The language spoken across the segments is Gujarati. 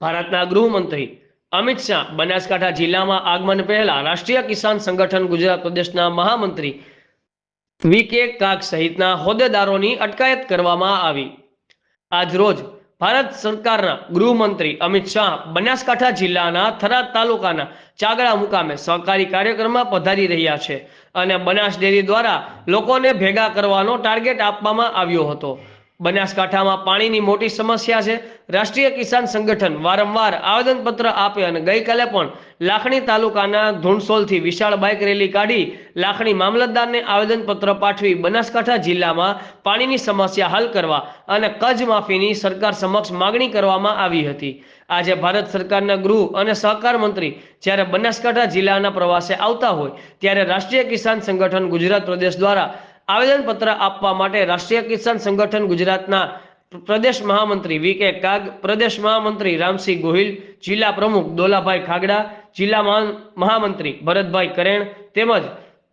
ભારતના ગૃહમંત્રી અમિત શાહ બનાસકાંઠા જિલ્લામાં આગમન પહેલા રાષ્ટ્રીય કિસાન સંગઠન ગુજરાત પ્રદેશના મહામંત્રી વી કે કાક સહિતના હોદ્દેદારોની અટકાયત કરવામાં આવી. આજ રોજ ભારત સરકારના ગૃહમંત્રી અમિત શાહ બનાસકાંઠા જિલ્લાના થરાદ તાલુકાના ચાગડા મુકામે સહકારી કાર્યક્રમમાં પધારી રહ્યા છે અને બનાસ ડેરી દ્વારા લોકોને ભેગા કરવાનો ટાર્ગેટ આપવામાં આવ્યો હતો. બનાસકાંઠામાં પાણીની મોટી સમસ્યા છે. રાષ્ટ્રીય કિસાન સંગઠન વારંવાર આવેદનપત્ર આપે અને ગઈકાલે પણ લાખણી તાલુકાના ધૂણસોલથી વિશાળ બાઇક રેલી કાઢી લાખણી મામલતદારને આવેદનપત્ર પાઠવી બનાસકાંઠા જિલ્લામાં પાણીની સમસ્યા હલ કરવા અને કજ માફીની સરકાર સમક્ષ માગણી કરવામાં આવી હતી. આજે ભારત સરકારના ગૃહ અને સહકાર મંત્રી જ્યારે બનાસકાંઠા જિલ્લાના પ્રવાસે આવતા હોય ત્યારે રાષ્ટ્રીય કિસાન સંગઠન ગુજરાત પ્રદેશ દ્વારા આવેદનપત્ર આપવા માટે રાષ્ટ્રીય કિસાન સંગઠન ગુજરાતના પ્રદેશ મહામંત્રી વી કે કાગ, પ્રદેશ મહામંત્રી રામસિંહ ગોહિલ, જિલ્લા પ્રમુખ દોલાભાઈ ખાગડા, જિલ્લા મહામંત્રી ભરતભાઈ કરેણ તેમજ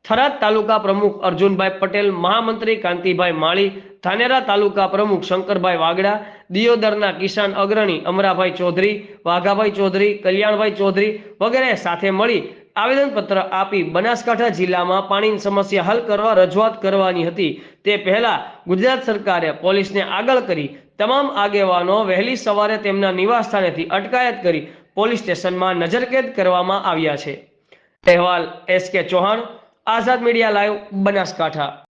થરાદ તાલુકા પ્રમુખ અર્જુનભાઈ પટેલ, મહામંત્રી કાંતિભાઈ માળી, ધાનેરા તાલુકા પ્રમુખ શંકરભાઈ વાગડા, દિયોદરના કિસાન અગ્રણી અમરાભાઈ ચૌધરી, વાઘાભાઈ ચૌધરી, કલ્યાણભાઈ ચૌધરી વગેરે સાથે મળી આવેદનપત્ર આપી બનાસકાંઠા જિલ્લામાં પાણીની સમસ્યા હલ કરવા રજૂઆત કરવાની હતી. તે પહેલા ગુજરાત સરકારે પોલીસને આગળ કરી તમામ આગેવાનો વહેલી સવારે તેમના નિવાસસ્થાનેથી અટકાયત કરી પોલીસ સ્ટેશનમાં નજરકેદ કરવામાં આવ્યા છે. અહેવાલ S K Chauhan, Azad media live, Banaskantha.